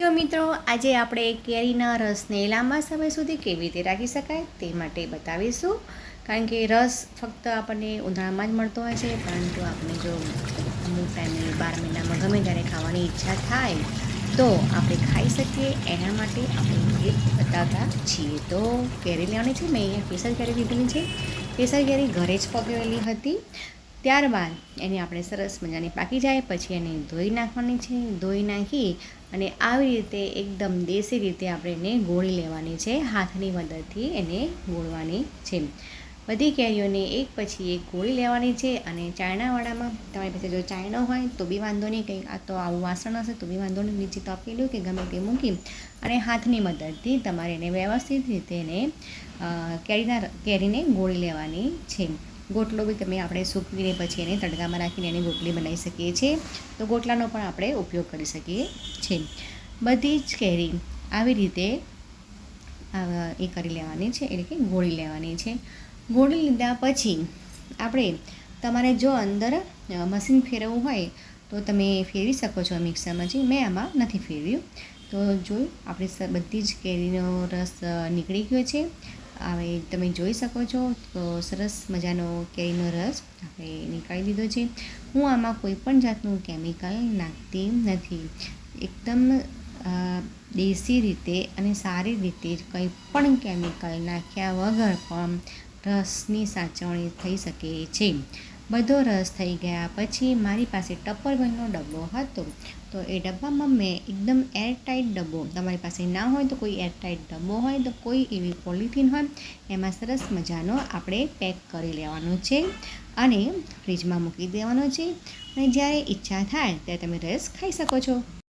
તો મિત્રો, આજે આપણે કેરીના રસને લાંબા સમય સુધી કેવી રીતે રાખી શકાય તે માટે બતાવીશું. કારણ કે રસ ફક્ત આપણને ઉનાળામાં જ મળતો હોય છે, પરંતુ આપણે જો અમુક ટાઈમે બાર મહિનામાં ગમે ત્યારે ખાવાની ઈચ્છા થાય, તો આપણે ખાઈ શકીએ. એના માટે આપણે એ બતાવતા છીએ. તો કેરી લેવાની છે. મેં અહીંયા કેસર કેરી લીધેલી છે. કેસર કેરી ઘરે જ પકવેલી હતી. ત્યારબાદ એને આપણે સરસ મજાની પાકી જાય, પછી એને ધોઈ નાખવાની છે. ધોઈ નાખી અને આવી રીતે એકદમ દેશી રીતે આપણે એને ગોળી લેવાની છે, હાથની મદદથી એને ગોળવાની છે. બધી કેરીઓને એક પછી એક ગોળી લેવાની છે અને ચાયણાવાળામાં તમારી પાસે જો ચાયણો હોય તો બી વાંધો નહીં, કંઈક આ તો આવું વાસણ હશે તો બી વાંધો નહીં. નીચે તપેલું કે ગમે તે મૂકી અને હાથની મદદથી તમારે એને વ્યવસ્થિત રીતે એને કેરીના કેરીને ગોળી લેવાની છે. ગોટલો બી તમે આપણે સૂકવીને પછી એને તડકામાં રાખીને એની ગોટલી બનાવી શકીએ છીએ. તો ગોટલાનો પણ આપણે ઉપયોગ કરી શકીએ છીએ. બધી જ કેરી આવી રીતે એ કરી લેવાની છે, એટલે કે ગોળી લેવાની છે. ગોળી લીધા પછી આપણે તમારે જો અંદર મશીન ફેરવવું હોય તો તમે ફેરવી શકો છો મિક્સરમાંથી મેં આમાં નથી ફેરવ્યું. તો જોયું, આપણે બધી જ કેરીનો રસ નીકળી ગયો છે. હવે તમે જોઈ શકો છો તો સરસ મજાનો કેરીનો રસ આપણે નીકાળી દીધો છે. હું આમાં કોઈ પણ જાતનું કેમિકલ નાખતી નથી. એકદમ દેશી રીતે અને સારી રીતે કંઈ પણ કેમિકલ નાખ્યા વગર પણ રસની સાચવણી થઈ શકે છે. બધો રસ થઈ ગયા. પછી મારી પાસે ટપરવેલનો ડબ્બો હતો. તો એ ડબ્બામાં મેં એકદમ એરટાઈટ ડબ્બો. તમારી પાસે ના હોય તો કોઈ એરટાઈટ ડબ્બો હોય તો કોઈ એવી પોલિથીન હોય, એમાં સરસ મજાનો આપણે પેક કરી લેવાનો છે અને ફ્રીજમાં મૂકી દેવાનો છે. અને જ્યારે ઈચ્છા થાય ત્યારે તમે રસ ખાઈ શકો છો.